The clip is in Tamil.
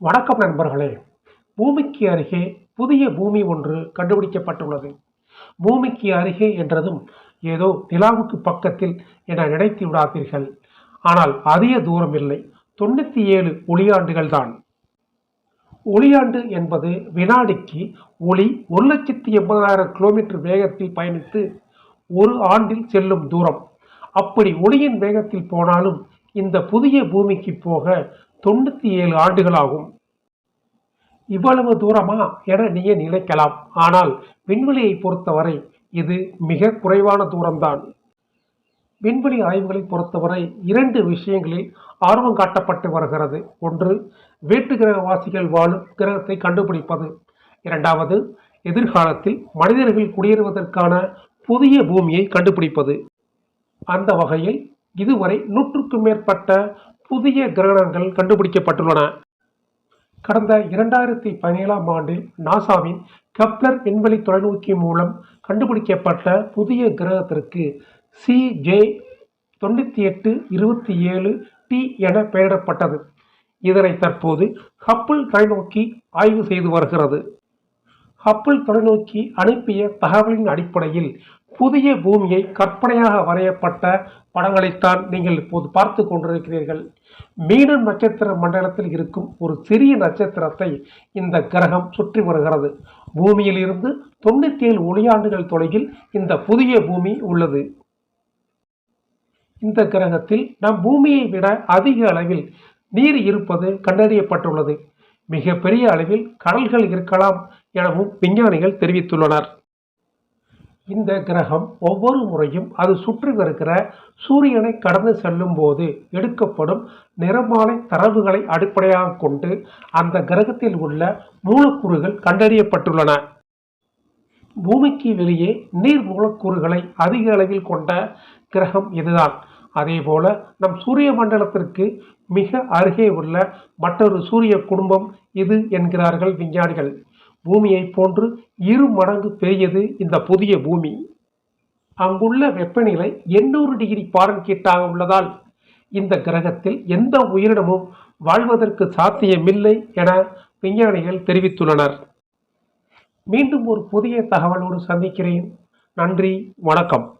வணக்கம் நண்பர்களே. பூமிக்கு அருகே புதிய பூமி ஒன்று கண்டுபிடிக்கப்பட்டுள்ளது. பூமிக்கு அருகே என்றதும் ஏதோ நிலாவுக்கு பக்கத்தில் என நினைத்து விடாதீர்கள். ஆனால் அதிக தூரம் இல்லை. தொண்ணூற்றி ஏழு ஒளியாண்டுகள் தான் ஒளியாண்டு என்பது வினாடிக்கு ஒளி ஒரு லட்சத்தி எண்பதாயிரம் கிலோமீட்டர் வேகத்தில் பயணித்து ஒரு ஆண்டில் செல்லும் தூரம். அப்படி ஒளியின் வேகத்தில் போனாலும் இந்த புதிய பூமிக்கு போக தொண்ணூற்றி ஏழு ஆண்டுகளாகும். இவ்வளவு தூரமா என நீயே நினைக்கலாம் ஆனால் விண்வெளியை பொறுத்தவரை இது மிக குறைவான தூரம்தான். விண்வெளி ஆய்வுகளை பொறுத்தவரை இரண்டு விஷயங்களில் ஆர்வம் காட்டப்பட்டு வருகிறது. ஒன்று வேற்று கிரகவாசிகள் வாழும் கிரகத்தை கண்டுபிடிப்பது. இரண்டாவது எதிர்காலத்தில் மனிதர்கள் குடியேறுவதற்கான புதிய பூமியை கண்டுபிடிப்பது. அந்த வகையில் இதுவரை நூற்றுக்கும் மேற்பட்ட புதிய கிரகணங்கள் கண்டுபிடிக்கப்பட்டுள்ளன. கடந்த இரண்டாயிரத்தி பதினேழாம் ஆண்டில் நாசாவின் கப்ளர் விண்வெளி தொலைநோக்கி மூலம் கண்டுபிடிக்கப்பட்ட புதிய கிரகத்திற்கு சிஜே தொண்ணூற்றி எட்டு இருபத்தி ஏழு டி என பெயரிடப்பட்டது. இதனை தற்போது ஹப்பிள் தொலைநோக்கி ஆய்வு செய்து வருகிறது. ஹப்பிள் தொலைநோக்கி அனுப்பிய தகவலின் அடிப்படையில் புதிய பூமியை கற்பனையாக வரையப்பட்ட படங்களைத்தான் நீங்கள் இப்போது பார்த்து கொண்டிருக்கிறீர்கள். மீனம் நட்சத்திர மண்டலத்தில் இருக்கும் ஒரு சிறிய நட்சத்திரத்தை இந்த கிரகம் சுற்றி வருகிறது. பூமியில் இருந்து தொண்ணூத்தி ஏழு ஒளியாண்டுகள் தொலைவில் இந்த புதிய பூமி உள்ளது. இந்த கிரகத்தில் நம் பூமியை விட அதிக அளவில் நீர் இருப்பது கண்டறியப்பட்டுள்ளது. மிகப்பெரிய அளவில் கடல்கள் இருக்கலாம் எனவும் விஞ்ஞானிகள் தெரிவித்துள்ளனர். இந்த கிரகம் ஒவ்வொரு முறையும் அது சுற்றி சூரியனை கடந்து செல்லும் போது எடுக்கப்படும் நிறமாலை தரவுகளை அடிப்படையாக கொண்டு அந்த கிரகத்தில் உள்ள மூலக்கூறுகள் கண்டறியப்பட்டுள்ளன. பூமிக்கு வெளியே நீர் மூலக்கூறுகளை அதிக அளவில் கொண்ட கிரகம் இதுதான். அதேபோல நம் சூரிய மண்டலத்திற்கு மிக அருகே உள்ள மற்றொரு சூரிய குடும்பம் இது என்கிறார்கள் விஞ்ஞானிகள். பூமியை போன்று இரு மடங்கு பெரியது இந்த புதிய பூமி. அங்குள்ள வெப்பநிலை எண்ணூறு டிகிரி பாரன்கீட்டாக உள்ளதால் இந்த கிரகத்தில் எந்த உயிரினமும் வாழ்வதற்கு சாத்தியமில்லை என விஞ்ஞானிகள் தெரிவித்துள்ளனர். மீண்டும் ஒரு புதிய தகவலோடு சந்திக்கிறேன். நன்றி வணக்கம்.